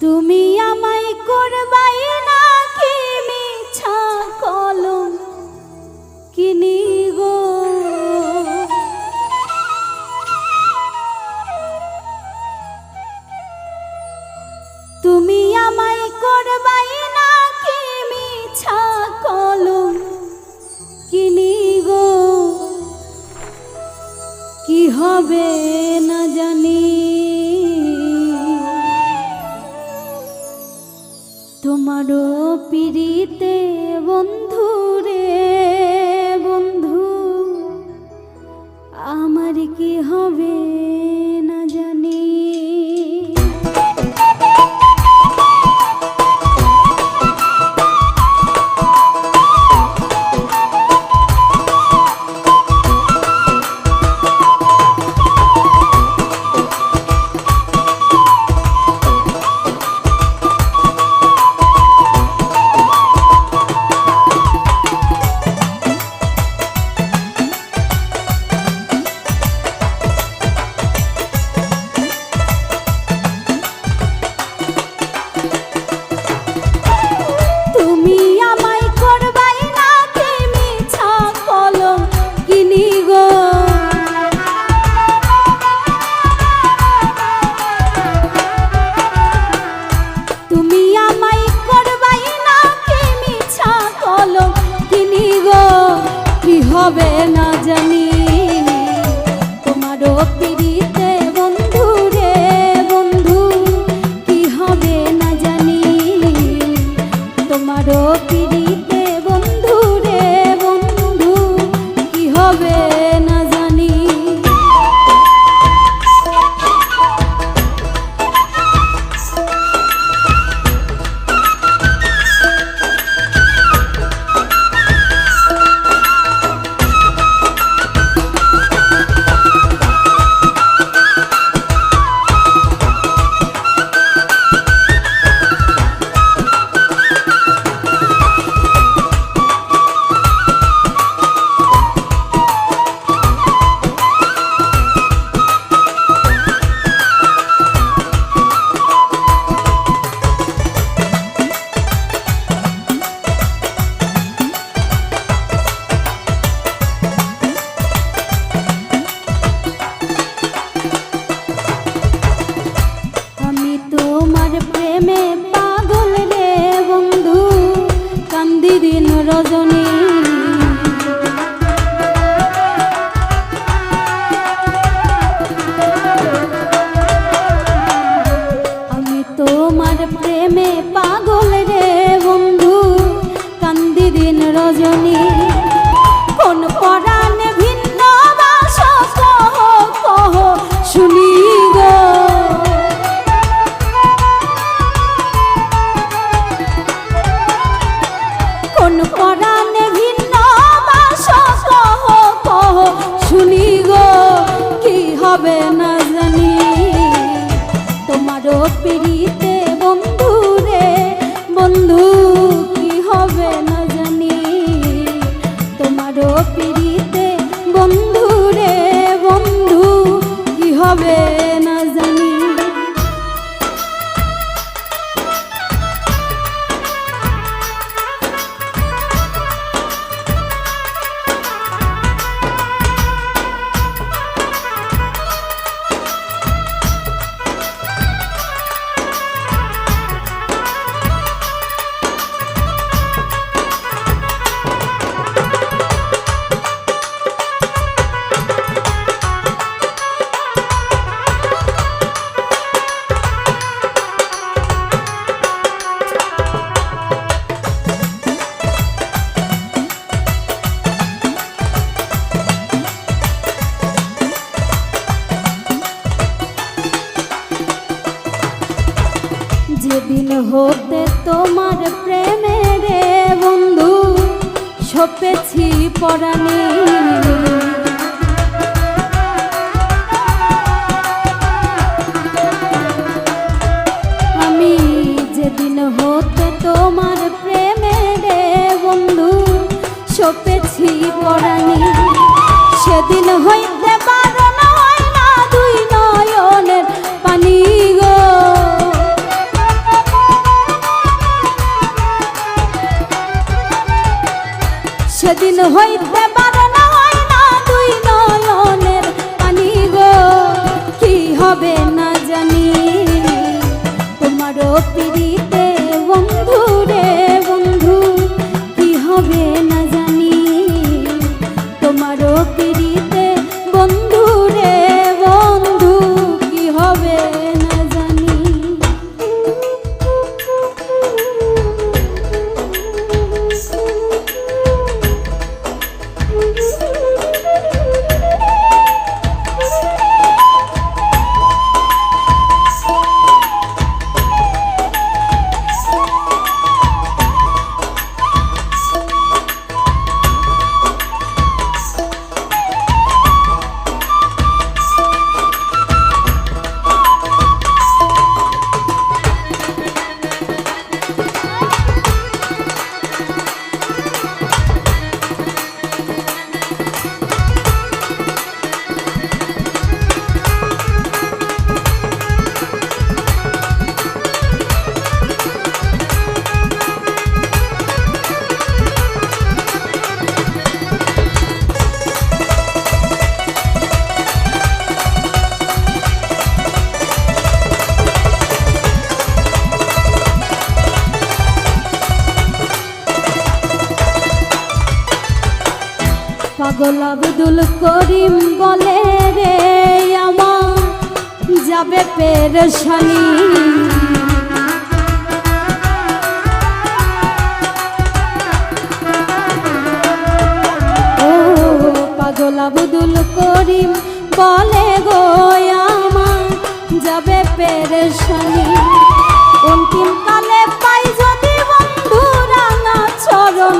তুমি আমায় করবাই না কি মিছা কলম? কিনি গো তুমি আমায় করবাই না কি মিছা কলম? কিনি গো কি হবে না জানি। তোমারও পিড়িতে বন্ধু রে বন্ধু আমার কি হবে হবে। রজনী। কোন পরাণে ভিন্ন বাস কহ কহ, শুনি গো। কোন পরাণে ভিন্ন বাস কহ, শুনি গো। কি হবে না জানি। তোমারও পিড়িতে সপেছি পরানি আমি যেদিন হতে তোমার প্রেমে রে বন্ধু সপেছি পরানি সেদিন হইতে সেদিন হইতে পারে না না দুই নয়নের পানি গো। কি হবে না জানি তোমারও পাগল আব্দুল করিম বলে রে, আমার যাবে পেরেশানি। ও পাগল আব্দুল করিম বলে গো, আমার যাবে পেরেশানি। অন্তিম কালে পাই যদি বন্ধু রাঙা চরণ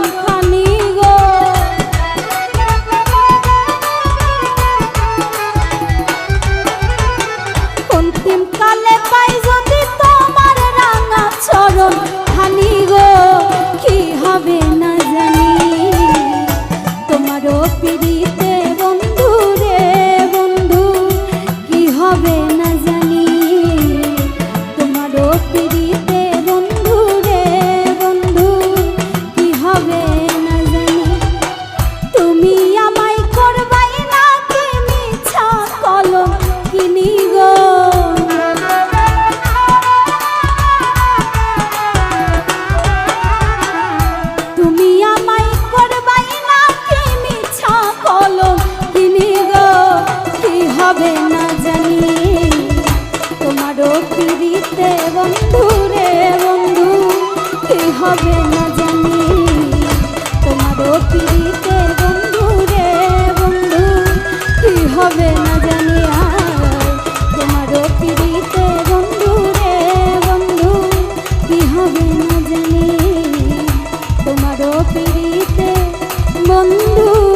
পিড়িতে বন্ধু রে বন্ধু, কি হবে না জানি আর? তোমার বন্ধু রে বন্ধু, কি হবে না জানি? বন্ধু